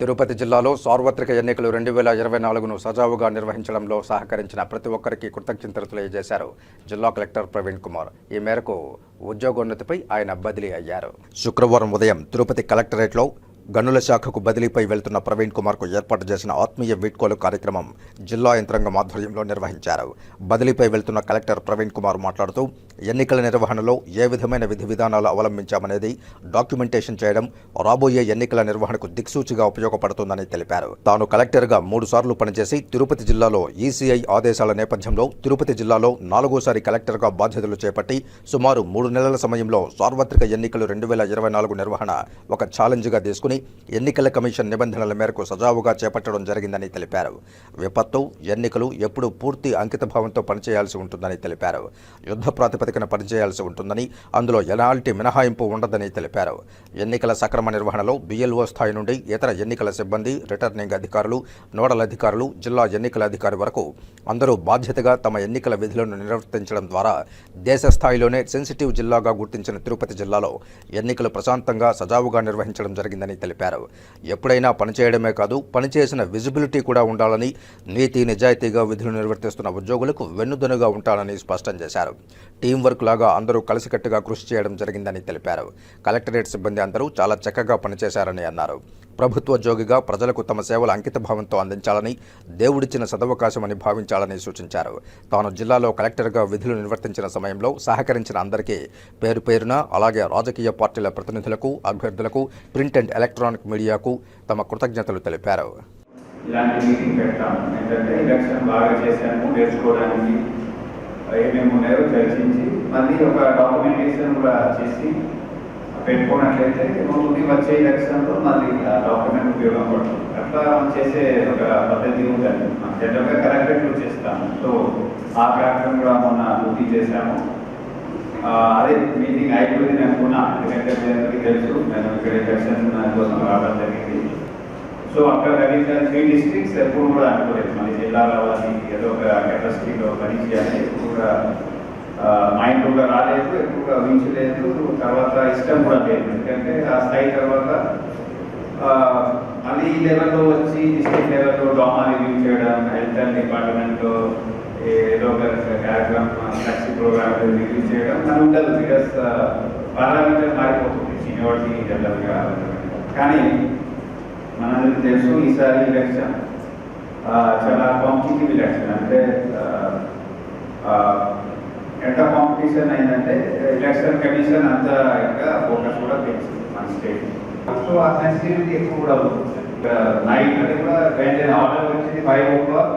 తిరుపతి జిల్లాలో సార్వత్రిక ఎన్నికలు రెండు వేల ఇరవై నాలుగును సజావుగా నిర్వహించడంలో సహకరించిన ప్రతి ఒక్కరికి కృతజ్ఞతలు తెలియజేశారు జిల్లా కలెక్టర్ ప్రవీణ్ కుమార్. ఈ మేరకు ఉద్యోగోన్నతిపై ఆయన బదిలీ అయ్యారు. శుక్రవారం ఉదయం తిరుపతి కలెక్టరేట్లో గనుల శాఖకు బదిలీపై వెళ్తున్న ప్రవీణ్ కుమార్కు ఏర్పాటు చేసిన ఆత్మీయ వీడ్కోలు కార్యక్రమం జిల్లా యంత్రాంగం ఆధ్వర్యంలో నిర్వహించారు. బదిలీపై వెళ్తున్న కలెక్టర్ ప్రవీణ్ కుమార్ మాట్లాడుతూ ఎన్నికల నిర్వహణలో ఏ విధమైన విధి విధానాలు అవలంబించామనేది డాక్యుమెంటేషన్ చేయడం రాబోయే ఎన్నికల నిర్వహణకు దిక్సూచిగా ఉపయోగపడుతుందని తెలిపారు. తాను కలెక్టర్గా మూడుసార్లు పనిచేసి తిరుపతి జిల్లాలో ఈసీఐ ఆదేశాల నేపథ్యంలో తిరుపతి జిల్లాలో నాలుగోసారి కలెక్టర్గా బాధ్యతలు చేపట్టి సుమారు మూడు నెలల సమయంలో సార్వత్రిక ఎన్నికలు రెండు వేల ఇరవై నాలుగు నిర్వహణ ఒక ఛాలెంజ్గా తీసుకుని ఎన్నికల కమిషన్ నిబంధనల మేరకు సజావుగా చేపట్టడం జరిగిందని తెలిపారు. విపత్తు ఎన్నికలు ఎప్పుడూ పూర్తి అంకితభావంతో పనిచేయాల్సి ఉంటుందని తెలిపారు. యుద్ధ ప్రాతిపదికన పనిచేయాల్సి ఉంటుందని అందులో ఎలాంటి మినహాయింపు ఉండదని తెలిపారు. ఎన్నికల సక్రమ నిర్వహణలో బిఎల్ఓ స్థాయి నుండి ఇతర ఎన్నికల సిబ్బంది రిటర్నింగ్ అధికారులు నోడల్ అధికారులు జిల్లా ఎన్నికల అధికారి వరకు అందరూ బాధ్యతగా తమ ఎన్నికల విధులను నిర్వర్తించడం ద్వారా దేశ స్థాయిలోనే సెన్సిటివ్ జిల్లాగా గుర్తించిన తిరుపతి జిల్లాలో ఎన్నికలు ప్రశాంతంగా సజావుగా నిర్వహించడం జరిగిందని తెలిపారు. ఎప్పుడైనా పనిచేయడమే కాదు పనిచేసిన విజిబిలిటీ కూడా ఉండాలని నీతి నిజాయితీగా విధులు నిర్వర్తిస్తున్న ఉద్యోగులకు వెన్నుదనుగా ఉంటానని స్పష్టం చేశారు. టీం వర్క్ లాగా అందరూ కలిసికట్టుగా కృషి చేయడం జరిగిందని తెలిపారు. కలెక్టరేట్ సిబ్బంది అందరూ చాలా చక్కగా పనిచేశారని అన్నారు. ప్రభుత్వోద్యోగిగా ప్రజలకు తమ సేవలు అంకితభావంతో అందించాలని దేవుడిచ్చిన సదవకాశమని భావించాలని సూచించారు. తాను జిల్లాలో కలెక్టర్గా విధులు నిర్వర్తించిన సమయంలో సహకరించిన అందరికీ పేరు పేరున అలాగే రాజకీయ పార్టీల ప్రతినిధులకు అభ్యర్థులకు ప్రింట్ అండ్ ఎలక్ట్రానిక్ మీడియాకు తమ కృతజ్ఞతలు తెలిపారు. ఇలాంటి మీటింగ్ పెడతాం. ఏంటంటే ఎలక్షన్ బాగా చేశాము నేర్చుకోవడానికి ఏమేమి ఉన్నాయో చర్చించి మళ్ళీ ఒక డాక్యుమెంటేషన్ కూడా చేసి పెట్టుకున్నట్లయితే ఏమవుతుంది? వచ్చే ఎలక్షన్లో మళ్ళీ ఆ డాక్యుమెంట్ ఉపయోగపడుతుంది అట్లా మనం చేసే ఒక పద్ధతి ఉందండి. మనం జనరల్గా కలెక్టరేట్లో చేస్తాము. సో ఆ కార్యక్రమం కూడా మొన్న పూర్తి చేశాము. అదే మీటింగ్ అయిపోయింది అనుకున్నా ఎందుకంటే మీ అందరికీ తెలుసు నేను ఇక్కడ ఎలక్షన్ కోసం రావడం జరిగింది. సో అక్కడ కనీసం త్రీ డిస్ట్రిక్ట్స్ ఎప్పుడు కూడా అనుకోలేదు. మన జిల్లా రావాలి ఏదో ఒక కెపాసిటీలో పని చేయాలి ఎప్పుడు కూడా మైండ్ కూడా రాలేదు ఎప్పుడు కూడా ఊహించలేదు. తర్వాత ఇష్టం కూడా లేదు. ఎందుకంటే ఆ స్థాయి తర్వాత మళ్ళీ ఈ లెవెల్లో వచ్చి డిస్ట్రిక్ట్ లెవెల్లో డామా రివ్యూ చేయడం హెల్త్ అండ్ డిపార్ట్మెంట్లో ఏదో ఒక కార్యక్రమం ఫ్లెక్సీ ప్రోగ్రామ్ రివ్యూ చేయడం అది ఉండదు. బికాస్ పార్లమెంట్ మారిపోతుంది. సీనియారిటీ జనరల్గా కానీ మనందరికీ తెలుసు ఈసారి ఎలక్షన్ చాలా కాంపిటేటివ్ ఎలక్షన్. అంటే ఎంత కాంపిటీషన్ అయిందంటే ఎలక్షన్ కమిషన్ అంత ఇంకా ఫోకస్ కూడా పెంచింది మన స్టేట్ సో ఆ సెన్సిటివిటీ ఎక్కువ కూడా నైట్ అంటే కూడా వెంటనే ఆర్డర్ వచ్చింది five o'clock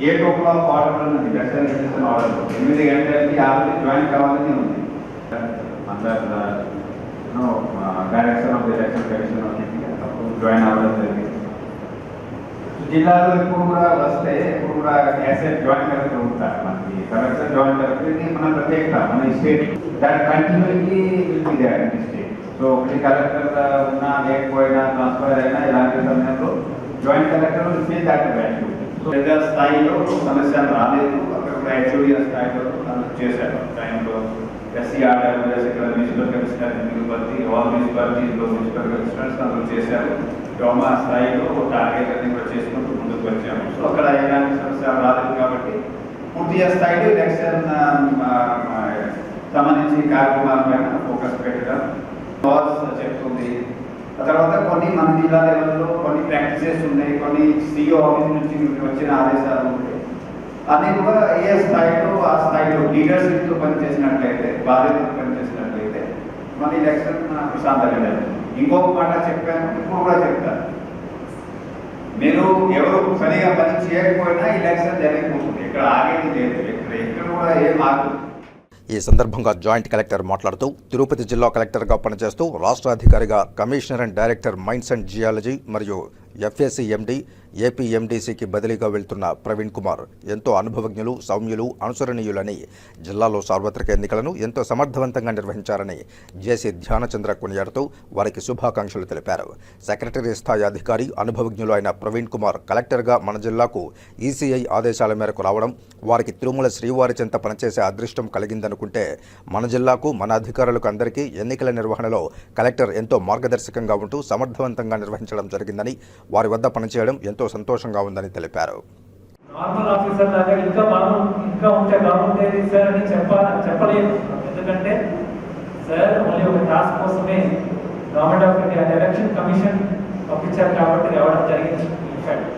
eight o'clock order ఉన్నది ఎలక్షన్ కమిషన్ ఆర్డర్ ఎనిమిది గంటలకి ఆల్రెడీ జాయిన్ కావాలని ఉంది అందరు direction of the election commission అప్పుడు జాయిన్ అవ్వడం జరిగింది జిల్లాలో ఇప్పుడు కూడా వస్తే ఇప్పుడు కూడా యాసెట్ జాయింట్ కలెక్టర్ ఉంటారు మనకి కలెక్టర్ జాయింట్ కలెక్టర్ ఇది మన ప్రత్యేకత మన స్టేట్ దాని కంటిన్యూటీ ఇది స్టేట్ సో ఒకటి కలెక్టర్ ఉన్నా లేకపోయినా ట్రాన్స్ఫర్ అయినా ఇలాంటి సమయంలో joint collector feel that value so పెద్ద స్థాయిలో సమస్య రాలేదు. అక్కడ కూడా హెచ్ఓడిఎస్ స్థాయిలో మనం చేశారు. టైంలో ఎస్సీ ఆర్డర్ ఇక్కడ మున్సిపల్ కమిషనర్ తిరుపతి ఆల్ మున్సిపాలిటీస్లో మున్సిపల్ కమిషనర్స్ అందరూ చేశారు. డోమా స్థాయిలో టార్గెట్ అన్ని కూడా చేసుకుంటూ ముందుకు వచ్చాము. సో అక్కడ ఎలాంటి సమస్య రాలేదు కాబట్టి పూర్తిగా స్థాయిలో ఎలక్షన్ సంబంధించి కార్యక్రమాల పైన ఫోకస్ పెట్టడం. లాస్ చెప్తుంది ఆ తర్వాత కొన్ని మన జిల్లా లెవెల్లో కొన్ని ప్రాక్టీసెస్ ఉన్నాయి కొన్ని సిఇఓ ఆఫీస్ నుంచి వచ్చిన ఆదేశాలు ఉంటాయి. అన్ని కూడా ఏ స్థాయిలో ఆ స్థాయిలో లీడర్షిప్తో పనిచేసినట్లయితే బాధ్యతతో పనిచేసినట్లయితే మన ఎలక్షన్ ప్రశాంతంగా ఇంకొక మాట చెప్పాను ఇప్పుడు కూడా చెప్తాను మీరు ఎవరు సరిగా పని చేయకపోయినా ఎలక్షన్ జరగకపోతుంది. ఇక్కడ ఆగేది లేదు. ఇక్కడ ఎక్కడ కూడా ఏం ఆగదు ఈ సందర్భంగా జాయింట్ కలెక్టర్ మాట్లాడుతూ తిరుపతి జిల్లా కలెక్టర్గా పనిచేస్తూ రాష్ట్ర అధికారిగా commissioner and director mines and geology మరియు ఎఫ్ఏసి ఎండి ఏపీ ఎండీసీకి బదిలీగా వెళ్తున్న ప్రవీణ్ కుమార్. ఎంతో అనుభవజ్ఞులు సౌమ్యులు అనుసరణీయులని జిల్లాలో సార్వత్రిక ఎన్నికలను ఎంతో సమర్థవంతంగా నిర్వహించారని జేసీ ధ్యానచంద్ర కొనియాడుతూ వారికి శుభాకాంక్షలు తెలిపారు. సెక్రటరీ స్థాయి అధికారి అనుభవజ్ఞులు అయిన ప్రవీణ్ కుమార్ కలెక్టర్గా మన జిల్లాకు ఈసీఐ ఆదేశాల మేరకు రావడం వారికి తిరుమల శ్రీవారి చెంత పనిచేసే అదృష్టం కలిగిందనుకుంటే మన జిల్లాకు మన అధికారులకు అందరికీ ఎన్నికల నిర్వహణలో కలెక్టర్ ఎంతో మార్గదర్శకంగా ఉంటూ సమర్థవంతంగా నిర్వహించడం జరిగిందని వారి వద్ద పనిచేయడం ఎంతో సంతోషంగా ఉందని తెలిపారు. నార్మల్ ఆఫీసర్ లాగా ఇంకా బాగు ఇంకా ఉంటే బాగుండేది సార్ అని చెప్ప చెప్పలేదు. ఎందుకంటే సార్ ఓన్లీ ఒక టాస్క్ కోసమే government of India election commission పంపించారు కాబట్టి రావడం జరిగింది. ఇన్ఫాక్ట్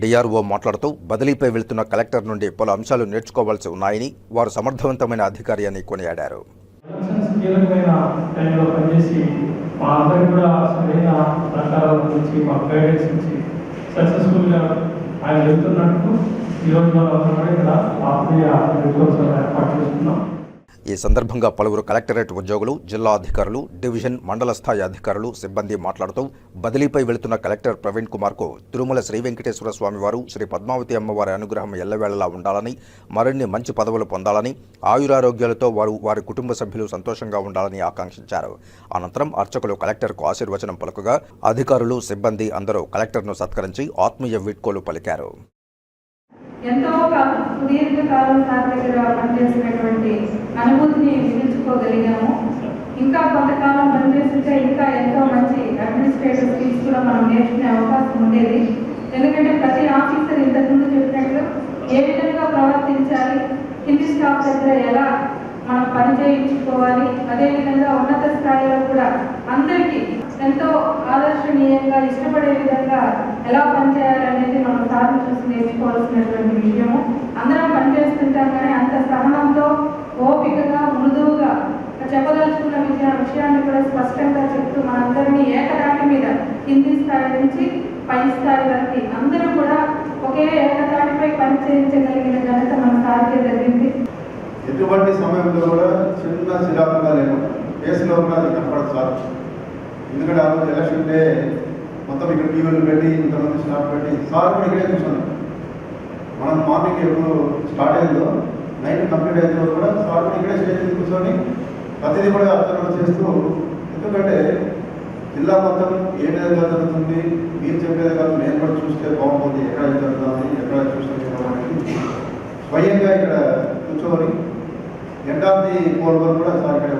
డిఆర్ఓ మాట్లాడుతూ బదిలీపై వెళ్తున్న కలెక్టర్ నుండి పలు అంశాలు నేర్చుకోవాల్సి ఉన్నాయని వారు సమర్థవంతమైన అధికారి అని కొనియాడారు మా అందరికి కూడా సరైన సహకారాల గురించి మాకు గైడెన్స్ ఇచ్చి సక్సెస్ఫుల్గా ఆయన వెళ్తున్నట్టు ఈరోజు మనం ఇక్కడ ఆత్మీయ రిపోర్ట్స్ ఏర్పాటు చేస్తున్నాం ఈ సందర్భంగా పలువురు కలెక్టరేట్ ఉద్యోగులు జిల్లా అధికారులు డివిజన్ మండల స్థాయి అధికారులు సిబ్బంది మాట్లాడుతూ బదిలీపై వెళుతున్న కలెక్టర్ ప్రవీణ్ కుమార్కు తిరుమల శ్రీ వెంకటేశ్వర స్వామివారు శ్రీ పద్మావతి అమ్మవారి అనుగ్రహం ఎల్లవేళలా ఉండాలని మరిన్ని మంచి పదవులు పొందాలని ఆయురారోగ్యాలతో వారు వారి కుటుంబ సభ్యులు సంతోషంగా ఉండాలని ఆకాంక్షించారు. అనంతరం అర్చకులు కలెక్టర్కు ఆశీర్వచనం పలుకగా అధికారులు సిబ్బంది అందరూ కలెక్టర్ను సత్కరించి ఆత్మీయ వీడ్కోలు పలికారు. ఎంతో ఒక సుదీర్ఘ సార్ దగ్గర పనిచేసినటువంటి అనుభూతిని మిగిల్చుకోగలిగాము ఇంకా కొంతకాలం పనిచేస్తుంటే ఇంకా ఎంతో మంచి అడ్మినిస్ట్రేటివ్ స్కిల్స్ కూడా మనం నేర్చుకునే అవకాశం ఉండేది. ఎందుకంటే ప్రతి ఆఫీసర్ ఇంతకుముందు చెప్పినట్లు ఏ విధంగా ప్రవర్తించాలి కింది స్టాఫ్ దగ్గర ఎలా మనం పని చేయించుకోవాలి అదేవిధంగా ఉన్నత స్థాయిలో కూడా అందరికీ ఎంతో ఆదర్శనీయంగా ఇష్టపడే విధంగా ఎలా పనిచేయాలనేది మనం సార్లు చూసి నేర్చుకోవాల్సినటువంటి విషయము. అందరం పనిచేస్తుంటాం కానీ అంత సహనంతో ఓపికగా మృదువుగా చెప్పదలుచుకున్న విషయ విషయాన్ని కూడా స్పష్టంగా చెప్తూ మనందరినీ ఏకతాటి మీద కింది స్థాయి నుంచి పై స్థాయి వరకు అందరూ కూడా ఒకే ఏకతాటిపై పని చేయించగలిగిన ఘనత మన సార్కే జరిగింది ఎటువంటి సమయంలో కూడా చిన్న చిరాకుగా లేకుండా కేసులో ఉన్నది కనపడదు సార్. ఎందుకంటే ఆ రోజు ఎలక్షన్ డే మొత్తం ఇక్కడ టీవీలు పెట్టి ఇంతమంది స్టాఫ్ పెట్టి సార్ కూడా ఇక్కడే కూర్చున్నాం మనం మార్నింగ్ ఎప్పుడు స్టార్ట్ అయిందో నైట్ కంప్లీట్ అయిన కూడా సార్ కూడా ఇక్కడే స్టేజ్ మీద కూర్చొని ప్రతిదీ కూడా అర్థం చేస్తూ ఎందుకంటే జిల్లా మొత్తం ఏ విధంగా జరుగుతుంది మీరు చెప్పేది కాదు నేను కూడా చూస్తే బాగుంటుంది ఎక్కడ జరుగుతుంది ఎక్కడ చూస్తే స్వయంగా ఇక్కడ కూర్చొని ఎండ్ ఆఫ్ ది ఫోర్ కూడా సార్ ఇక్కడ